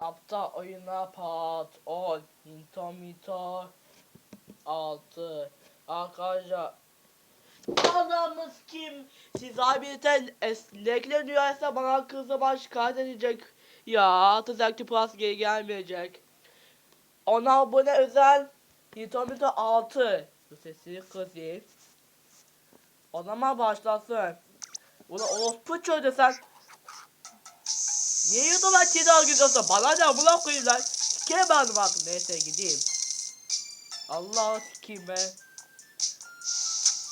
Aptal oyuna pat 10 Intomito 6 Arkadaşlar Adamız kim? Siz abiden esnekle dünyaysa bana kızı baş edecek. Ya Tuzakçı Plus geri gelmeyecek. Ona abone özel Intomito 6 Bu sesi kızayım. O zaman başlasın. Ulan orospu çocuğu sen Niye YouTube'a kedi algılıyorsun? Bana ne buna koyayım lan. Sikeyim ben bak. Neyse gideyim. Allah sikeyim ben.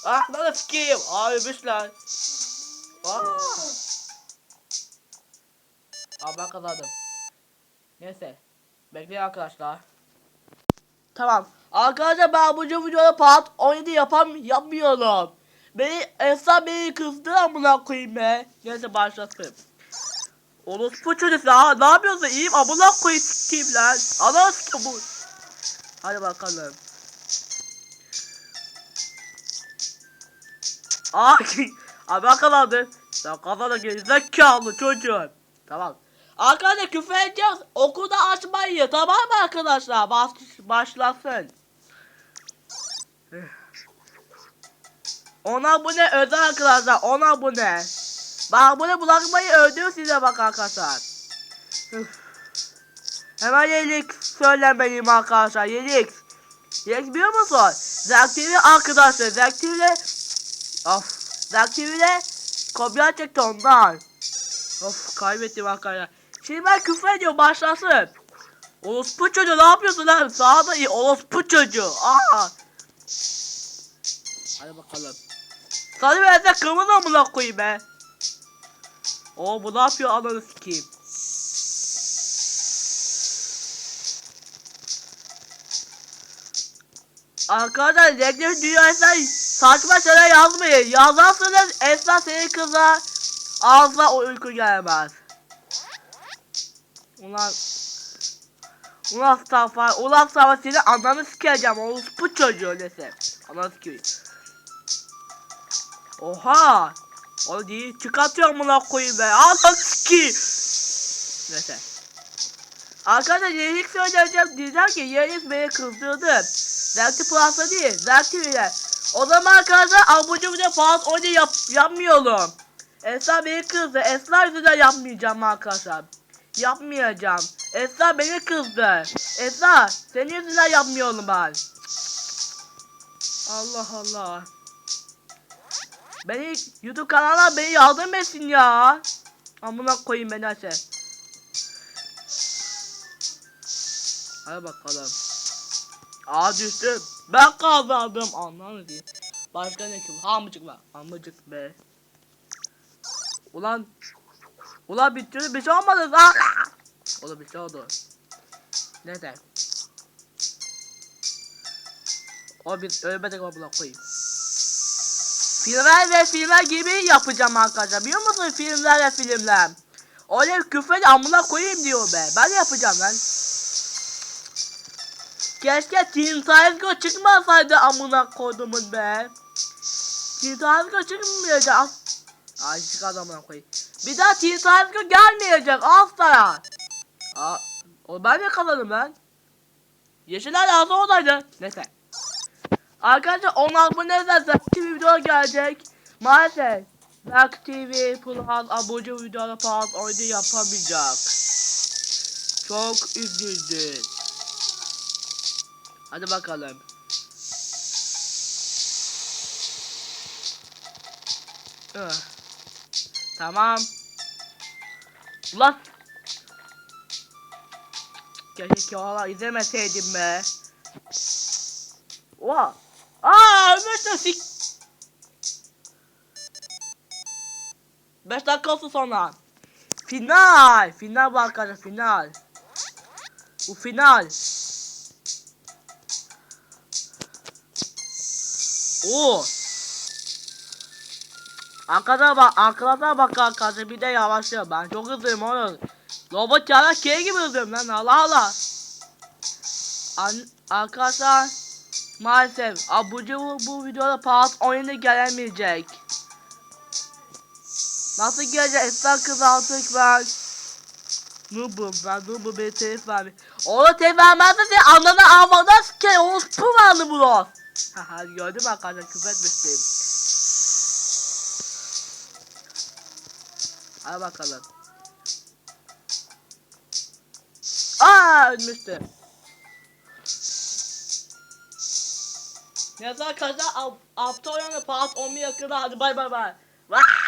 Ah lan sikeyim. Ağrımış lan. Ah. Aa ben kazandım. Neyse. Bekleyin arkadaşlar. Tamam. Arkadaşlar ben bu videoda part 17 yapam yapmıyorum. Beni Esra beni kızdı amına koyayım be. Neyse başlasın. Orospu çocuğu ha ne yapıyorsun iyiyim amına koyayım sikeyim lan. Ana sikeyim bu. Hadi bakalım. Aa abi kazandı. Sen kazandın gerizekalı çocuğum. Tamam. Arkadaşlar küfür edeceğiz. Okulda açmayın tamam mı arkadaşlar? Baş, başlasın. Ona bu ne özel arkadaşlar ona bu ne? Bak bunu bırakmayı öldür size bak arkadaşlar. Üf. Hemen yedik söylemeliyim arkadaşlar yedik. Yedik biliyor musun? Zaktivi arkadaşlar Zaktivi Of Zaktivi de kopya çekti ondan. Of kaybettim arkadaşlar. Şimdi ben küfür ediyorum başlasın. Orospu çocuğu ne yapıyorsun lan? Sağda iyi orospu çocuğu. Aa. Hadi bakalım. Sana ben de kırmızı amına koyayım be. O bu ne yapıyor ananı sikeyim. Arkadaşlar reklam dünyasında saçma şeyler yazmayın. Yazarsanız Esra senin kıza ağzına o uyku gelmez. Ulan Ulan Safa, ulan Safa seni ananı sikeceğim. O bu çocuğu neyse. Ananı sikeyim. Oha! O değil. Çıkartıyorum buna koyayım be. Ananı sikeyim. Neyse. Arkadaşlar yenilik söyleyeceğim. Diyeceğim ki yenilik beni kızdırdı. Zelti Plus'a değil. Zelti bile. O zaman arkadaşlar abucu bir de Plus oyunu yap yapmıyorum. Esra beni kızdı. Esra yüzünden yapmayacağım arkadaşlar. Yapmayacağım. Esra beni kızdı. Esra senin yüzünden yapmıyorum ben. Allah Allah. Beni YouTube kanalına beni yardım etsin ya. Amına koyayım ben neyse. Hadi bakalım. Aa düştüm. Ben kazandım. Anlamadım diye. Başka ne ki? Hamıcık var. Hamıcık be. Ulan. Ulan bir türlü bir şey olmadı. Aa! Oğlum bir şey oldu. Neyse. O bir ölmedik abla koyayım. Filmler ve filmler gibi yapacağım arkadaşlar. Biliyor musun filmler ve filmler? Öyle küfür amına koyayım diyor be. Ben yapacağım lan. Keşke Teen Titans çıkmasaydı amına koydumun be. Teen Titans çıkmayacak. Ay çıkardı amına koyayım. Bir daha Teen Titans gelmeyecek asla. Aa, o ben de kalalım lan. Yeşiller lazım oradaydı. Neyse. Arkadaşlar 10 abone ederseniz TV video gelecek. Maalesef Dark TV Plus abone videoda falan oyunu yapamayacak. Çok üzüldüm. Hadi bakalım. Ih. Tamam. Ulan. Keşke hala izlemeseydim be. Oha. Aa ölmüştüm sik. 5 dakika olsun sonra. Final. Final bu arkadaşlar final. Bu final. Oo. Arkada bak, arkada bak arkadaşlar bir de yavaşlıyor. Ben çok hızlıyım oğlum. Robot çara şey gibi hızlıyım lan Allah Allah. An arkadaşlar maalesef abucu bu, bu videoda part oyunu gelemeyecek. Nasıl gelecek? Esra kız artık ben. Noob'um ben Noob'um beni telif vermiyor. Ona telif vermezse sen ananı avladan sikeyim. Orospu vardı bu lan. Haha gördün mü arkadaşlar küfür etmesin. Hadi bakalım. Aa ölmüştü. Neyse arkadaşlar Ab- Aptal Yanı Part 10 yakında hadi bay bay bay. Vah!